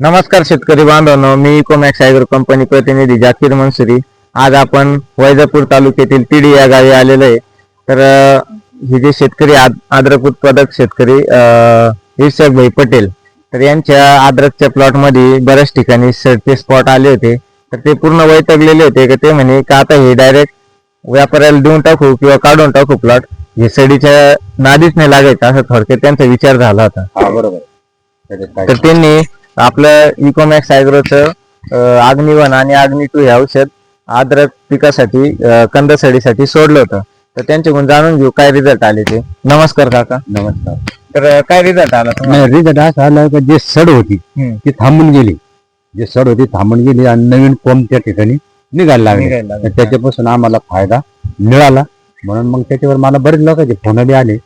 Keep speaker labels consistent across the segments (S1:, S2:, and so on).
S1: नमस्कार शेतकरी बांधवांनो मी इकोमॅक्स ॲग्रो कंपनी प्रतिनिधी जाकीर मनसुरी. आज आपण वैजापूर तालुक्यातील तिडी या गावी आलेलो आहे. तर हे जे शेतकरी आद- अद्रक उत्पादक शेतकरी इर्षक भाई पटेल तर यांच्या अद्रकच्या प्लॉटमध्ये बऱ्याच ठिकाणी सडचे स्पॉट आले होते. तर ते पूर्ण वैतगलेले होते का ते म्हणे का आता हे डायरेक्ट व्यापाऱ्याला देऊन टाकू किंवा काढून टाकू प्लॉट हे सडीच्या नादीच नाही लागायचं असं थोडक्यात त्यांचा विचार झाला होता.
S2: बरोबर.
S1: तर त्यांनी आपलं इकोमॅक्स ॲग्रोचं अग्निवन आणि अग्नि टू हे औषध अद्रक पिकासाठी कंदसडीसाठी सोडलं होतं तर त्यांच्याकडून जाणून घेऊ काय रिझल्ट आले ते नमस्कार काका
S2: नमस्कार
S1: तर काय रिझल्ट आला तुम्हाला?
S2: रिझल्ट असा आला का जे सड होती
S1: हम्म.
S2: ती थांबून गेली जे सड होती थांबून गेली आणि नवीन कोंब त्या ठिकाणी निघायला लागले
S1: निघायला लागले.
S2: तर त्याच्यापासून आम्हाला फायदा मिळाला म्हणून मग त्याच्यावर मला बरेच लोकांचे फोन बी आले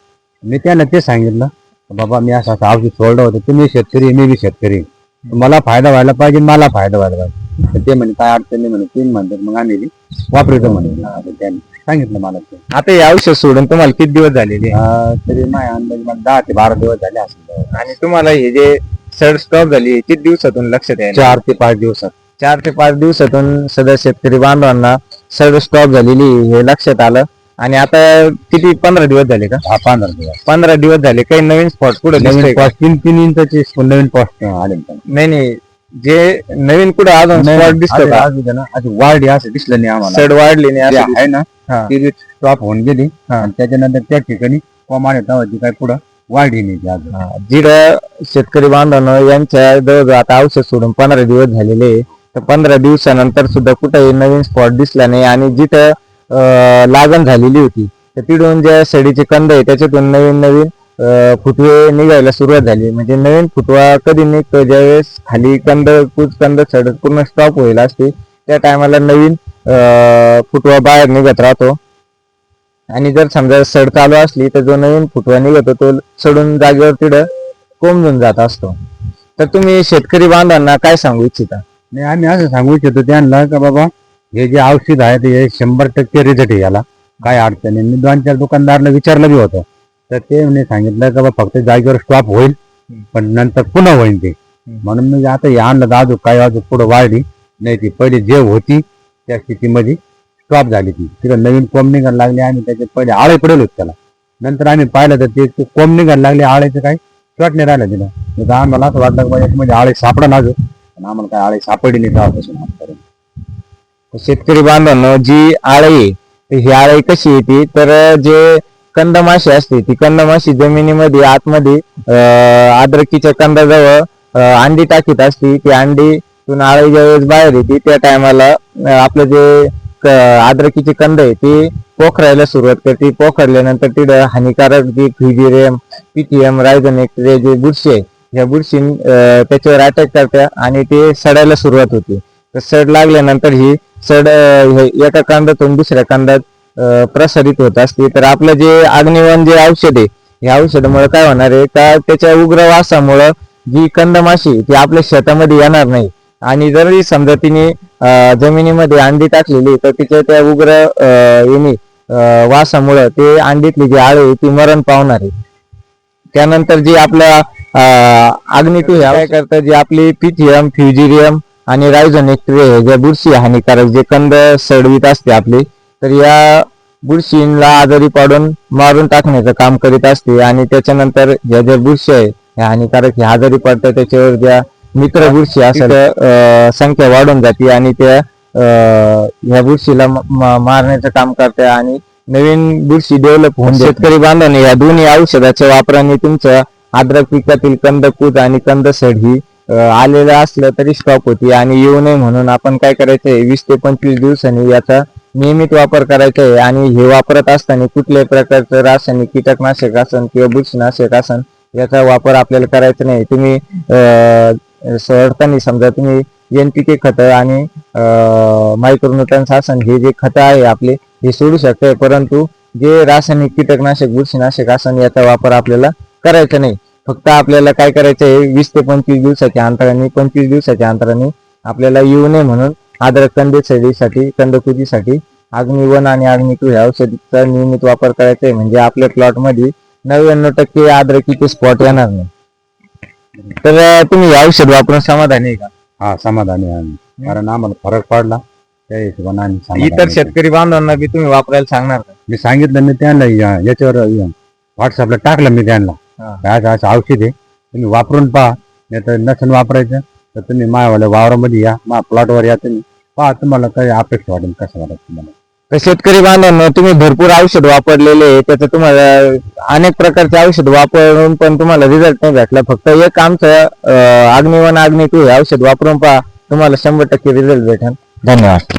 S2: मी त्यांना ते सांगितलं का बाबा मी असं असं औषध सोडलं होतं तुम्ही शेतकरी आहे, मी बी शेतकरी आहे. मला फायदा व्हायला पाहिजे मला फायदा व्हायला पाहिजे. तर ते म्हणे काय अडचण नाही म्हणे तीन म्हणतात मग बी वापरतो म्हणे. तर त्यांनी सांगितलं मला ते.
S1: आता हे औषध सोडून तुम्हाला किती दिवस झालेले
S2: अं, तरी माझ्या अंदाजे मला दहा ते बारा दिवस झाले असेल
S1: आणि तुम्हाला हे जे सड स्टॉप झाली हे किती दिवसातून लक्षात यायला
S2: चार ते पाच दिवसात.
S1: चार ते पाच दिवसातून सदर शेतकरी बांधवांना सड स्टॉप झालेली हे लक्षात आलं? आणि आता किती पंधरा दिवस झाले का?
S2: हा पंधरा दिवस.
S1: पंधरा दिवस झाले. काही नवीन स्पॉट कुठे
S2: नवीन पॉस्ट तीन तीन इंचाचे नवीन पॉस्ट आले.
S1: नाही नाही. जे नवीन कुठे अजून स्पॉट दिसतो
S2: ना अशी वाढली असं दिसलं नाही आम्हाला.
S1: सड वाढली नाही
S2: जे
S1: असं
S2: आहे ना
S1: हा.
S2: ती स्टॉप होऊन गेली
S1: हा.
S2: आणि त्याच्यानंतर त्या ठिकाणी कॉमाने ती काय पुढं वाढली नाही ती अजून.
S1: जिथं शेतकरी बांधवांनो यांच्या जवळजवळ आता औषध सोडून पंधरा दिवस झालेले आहे. तर पंधरा दिवसानंतर सुद्धा कुठेही नवीन स्पॉट दिसला नाही. आणि जिथं लागण झालेली होती. तर तिथून ज्या सडीचे कंद आहे त्याच्यातून नवीन नवीन फुटवे निघायला सुरुवात झाली. म्हणजे नवीन फुटवा कधी निघतो ज्यावेळेस खाली कंद कुच कंद सडत पूर्ण स्टॉप होईल असते त्या टायमाला नवीन फुटवा बाहेर निघत राहतो. आणि जर समजा सड चालू असली तर जो नवीन फुटवा निघतो तो सडून जागेवर तिथं कोंबून जात असतो. तर तुम्ही शेतकरी बांधवांना काय सांगू इच्छिता?
S2: नाही आम्ही असं सांगू इच्छितो त्यांना का बाबा हे जे औषध आहे ते हे शंभर टक्के रिझल्ट आहे याला. काय अडचण मी दोन चार दुकानदारला विचारलं बी होतं. तर ते म्हणे सांगितलं का फक्त जागेवर स्टॉप होईल पण नंतर पुन्हा होईल ते. म्हणून मी आता हे आणलं तर अजून काय अजून पुढे वाढली. नाही ती पहिले जे होती त्या स्थितीमध्ये स्टॉप झाली ती. तिकडे नवीन कोंब निघायला लागले आम्ही त्याच्यात पहिले आळे पडेल होते त्याला. नंतर आम्ही पाहिलं तर ते कोंब निघायला लागले आळेचं काही शॉट नाही राहिलं तिला आम्हाला असं वाटलं याच्यामध्ये आळे सापडा ना अजून. पण आम्हाला काय आळे सापडली नाही तेव्हापासून. आजपर्यंत
S1: शेतकरी बांधवांनो जी आळी ही आळी कशी येते तर जे कंदमाशी असते ती कंदमाशी जमिनीमध्ये आतमध्ये अं, आद्रकीच्या कंदाजवळ अंडी टाकीत असते. ती अंडी आळई आळी ज्यावेळेस बाहेर येते त्या टायमाला आपलं जे क- आद्रकीचे कंद आहे ती पोखरायला सुरुवात करते. पोखरल्यानंतर तिथं हानिकारक जे फ्युजिरियम पीटीएम रायझोनेक्टरे जे बुरशी आहे ह्या बुरशी त्याच्यावर अटॅक करतात आणि ते सडायला सुरुवात होते. तर सड लागल्यानंतर ही हे एका कांद्यातून दुसऱ्या कांद्यात अं, प्रसारित होत असते. तर आपलं जे अग्निवन जे औषध आहे या औषधामुळे काय होणार आहे? का त्याच्या उग्र वासामुळं जी कंदमाशी ती आपल्या शेतामध्ये येणार नाही. आणि जरी समजा तिने जमिनीमध्ये अंडी टाकलेली तर तिच्या त्या उग्र येणे वासामुळं ते अंडीतली जी आळे आहे ती मरण पावणार आहे. त्यानंतर जी आपल्या अग्निटू ह्या करतं? जी आपली पिथियम फ्युजिरियम आणि रायझोनेक्ट्रे ज्या बुरशी हानिकारक जे कंद सडवीत असते आपली तर या बुरशीला आजारी पाडून मारून टाकण्याचं काम करीत असते आणि त्याच्यानंतर ज्या ज्या बुरशी आहे ह्या हानिकारक ह्या आजारी पडतात त्याच्यावर ज्या मित्र बुरशी असेल अं, संख्या वाढून जाते आणि त्या ह्या बुरशीला मारण्याचं काम करते आणि नवीन बुरशी डेव्हलप होऊन शेतकरी बांधवांनी या दोन्ही औषधाच्या वापराने तुमच्या अद्रक पिकातील कंदकूद आणि कंदसड ही आलेलं असलं तरी स्टॉक होती. आणि येऊ नये म्हणून आपण काय करायचं आहे वीस ते पंचवीस दिवसांनी याचा नियमित वापर करायचा आहे आणि हे वापरत असताना कुठल्याही प्रकारचं रासायनिक कीटकनाशक असन किंवा बुरशीनाशक असन याचा वापर आपल्याला करायचा नाही. तुम्ही अं, सोडताना समजा तुम्ही एनपीके खत आणि मायक्रोन्यूटन्स असन हे जे खत आहे आपले हे सोडू शकते परंतु जे रासायनिक कीटकनाशक बुरशीनाशक असन याचा वापर आपल्याला करायचा नाही. फक्त आपल्याला काय करायचं आहे वीस ते पंचवीस दिवसाच्या अंतराने पंचवीस दिवसाच्या अंतराने आपल्याला येऊ नये म्हणून आद्रक कंदेसडीसाठी कंदकुजीसाठी अग्निवन आणि अग्निटू ह्या औषधीचा नियमित वापर करायचा आहे म्हणजे आपल्या प्लॉटमध्ये नव्याण्णव टक्के आद्रकीचे स्पॉट येणार नाही. तर तुम्ही हे औषध वापरून समाधानी आहे का?
S2: हा समाधानी आहे कारण आम्हाला फरक पडला. त्या हिशोबाने आम्ही
S1: इतर. शेतकरी बांधवांना बी तुम्ही वापरायला सांगणार का?
S2: मी सांगितलं मी त्यांना याच्यावर व्हॉट्सअपला टाकलं मी त्यांना. काय असं असं औषध? आहे तुम्ही वापरून पहा. नाही तर नसेल वापरायचं तर तुम्ही मायावाल्या वावरामध्ये या. मा प्लॉटवर या तुम्ही. पहा तुम्हाला काही अपेक्षा वाटेल कसं वाटत तुम्हाला?
S1: तर शेतकरी बांधवांना तुम्ही भरपूर औषध वापरलेले आहे. त्याचं तुम्हाला अनेक प्रकारचे औषध वापरून पण तुम्हाला रिझल्ट नाही भेटला. फक्त एक आमचं अग्निवन अग्नि टू हे औषध वापरून पहा. तुम्हाला शंभर टक्के रिझल्ट भेटेल. धन्यवाद.